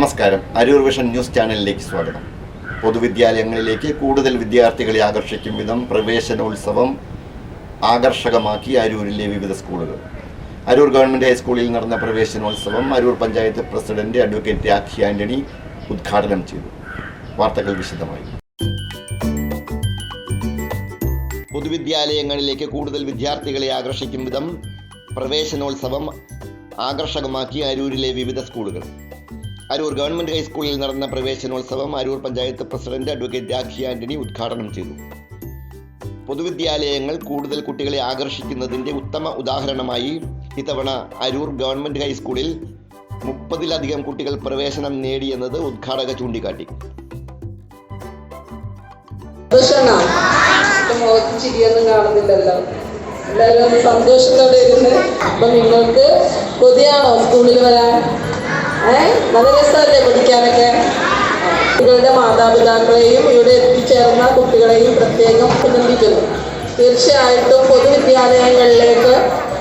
Aroor vision news ചാനലിലേക്ക് സ്വാഗതം. പൊതുവിദ്യാലയങ്ങളിലേക്ക് കൂടുതൽ വിദ്യാർത്ഥികളെ ആകർഷിക്കും വിധം പ്രവേശനോത്സവം ആകർഷകമാക്കി അരൂരിലെ വിവിധ സ്കൂളുകൾ. അരൂർ ഗവൺമെന്റ് ഹൈസ്കൂളിൽ നടന്ന പ്രവേശനോത്സവം അരൂർ പഞ്ചായത്ത് പ്രസിഡന്റ് അഡ്വക്കേറ്റ് രാഖി ആന്റണി ഉദ്ഘാടനം ചെയ്തു. വാർത്തകൾ വിശദമായി. പൊതുവിദ്യാലയങ്ങളിലേക്ക് കൂടുതൽ വിദ്യാർത്ഥികളെ ആകർഷിക്കും വിധം പ്രവേശനോത്സവം ആകർഷകമാക്കി അരൂരിലെ വിവിധ സ്കൂളുകൾ. അരൂർ ഗവൺമെന്റ് ഹൈസ്കൂളിൽ നടന്ന പ്രവേശനോത്സവം അരൂർ പഞ്ചായത്ത് പ്രസിഡന്റ് അഡ്വക്കേറ്റ് രാഖി ആന്റണി ഉദ്ഘാടനം ചെയ്തു. പൊതുവിദ്യാലയങ്ങൾ കൂടുതൽ കുട്ടികളെ ആകർഷിക്കുന്നതിന്റെ ഉത്തമ ഉദാഹരണമായി ഇത്തവണ അരൂർ ഗവൺമെന്റ് ഹൈസ്കൂളിൽ മുപ്പതിലധികം കുട്ടികൾ പ്രവേശനം നേടിയെന്നത് ഉദ്ഘാടക ചൂണ്ടിക്കാട്ടി. എല്ലാവരും സന്തോഷത്തോടെ ഇരുന്ന്. അപ്പൊ നിങ്ങൾക്ക് കൊതിയാണോ സ്കൂളിൽ വരാൻ? ഏ? നല്ല രസമല്ലേ പഠിക്കാനൊക്കെ കുട്ടികളുടെ മാതാപിതാക്കളെയും ഇവിടെ എത്തിച്ചേർന്ന കുട്ടികളെയും പ്രത്യേകം അഭിനന്ദിക്കുന്നു. തീർച്ചയായിട്ടും പൊതുവിദ്യാലയങ്ങളിലേക്ക്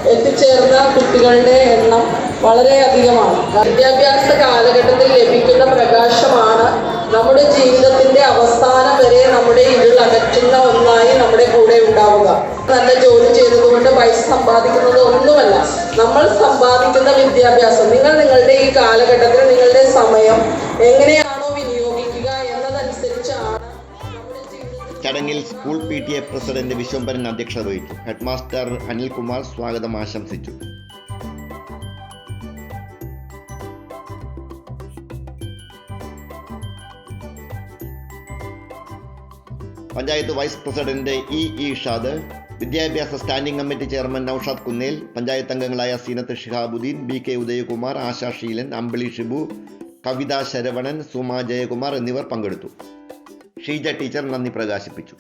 എത്തിച്ചേർന്ന കുട്ടികളുടെ എണ്ണം വളരെയധികമാണ് വിദ്യാഭ്യാസ കാലഘട്ടത്തിൽ ലഭിക്കുന്ന പ്രകാശമാണ് നമ്മുടെ ജീവിതത്തിന്റെ അവസാനം വരെ നമ്മുടെ ഇരുൾ അകറ്റുന്ന ഒന്നായി നമ്മുടെ കൂടെ ഉണ്ടാവുക. നല്ല പൈസ സമ്പാദിക്കുന്നത് ഒന്നുമല്ല. നമ്മൾ സമ്പാദിക്കുന്ന വിദ്യാഭ്യാസം നിങ്ങൾ നിങ്ങളുടെ ഈ കാലഘട്ടത്തിൽ നിങ്ങളുടെ സമയം എങ്ങനെയാണോ വിനിയോഗിക്കുക എന്നതനുസരിച്ചാണ് ചടങ്ങിൽ school P T A president Vishwambharan അധ്യക്ഷത വഹിച്ചു. ഹെഡ്മാസ്റ്റർ അനിൽകുമാർ സ്വാഗതം ആശംസിച്ചു. Panchayat vice president E E Shad വിദ്യാഭ്യാസ standing committee chairman Naushad Kunnel panchayat അംഗങ്ങളായ സീനത്ത് ഷിഹാബുദ്ദീൻ ബി കെ ഉദയകുമാർ ആശാ ഷീലൻ അമ്പിളി ഷിബു കവിത ശരവണൻ സുമ ജയകുമാർ എന്നിവർ പങ്കെടുത്തു. ഷീജ ടീച്ചർ നന്ദി പ്രകാശിപ്പിച്ചു.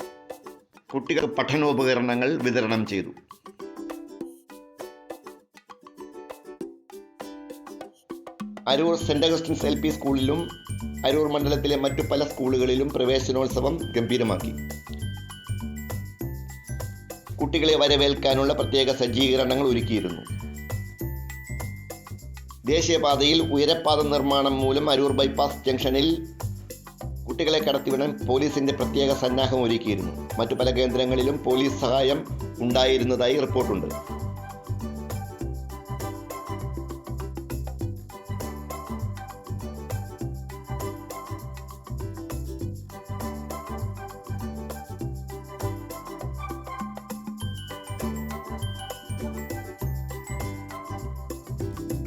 കുട്ടികൾക്ക് പഠനോപകരണങ്ങൾ വിതരണം ചെയ്തു. Aroor saint Augustine's L P സ്കൂളിലും അരൂർ മണ്ഡലത്തിലെ മറ്റു പല സ്കൂളുകളിലും പ്രവേശനോത്സവം ഗംഭീരമാക്കി. കുട്ടികളെ വരവേൽക്കാനുള്ള പ്രത്യേക സജ്ജീകരണങ്ങൾ ഒരുക്കിയിരുന്നു. ദേശീയപാതയിൽ ഉയരപ്പാത നിർമ്മാണം മൂലം അരൂർ ബൈപ്പാസ് ജംഗ്ഷനിൽ കുട്ടികളെ കടത്തിവിടാൻ പോലീസിന്റെ പ്രത്യേക സന്നാഹം ഒരുക്കിയിരുന്നു. മറ്റു പല കേന്ദ്രങ്ങളിലും പോലീസ് സഹായം ഉണ്ടായിരുന്നതായി റിപ്പോർട്ടുണ്ട്.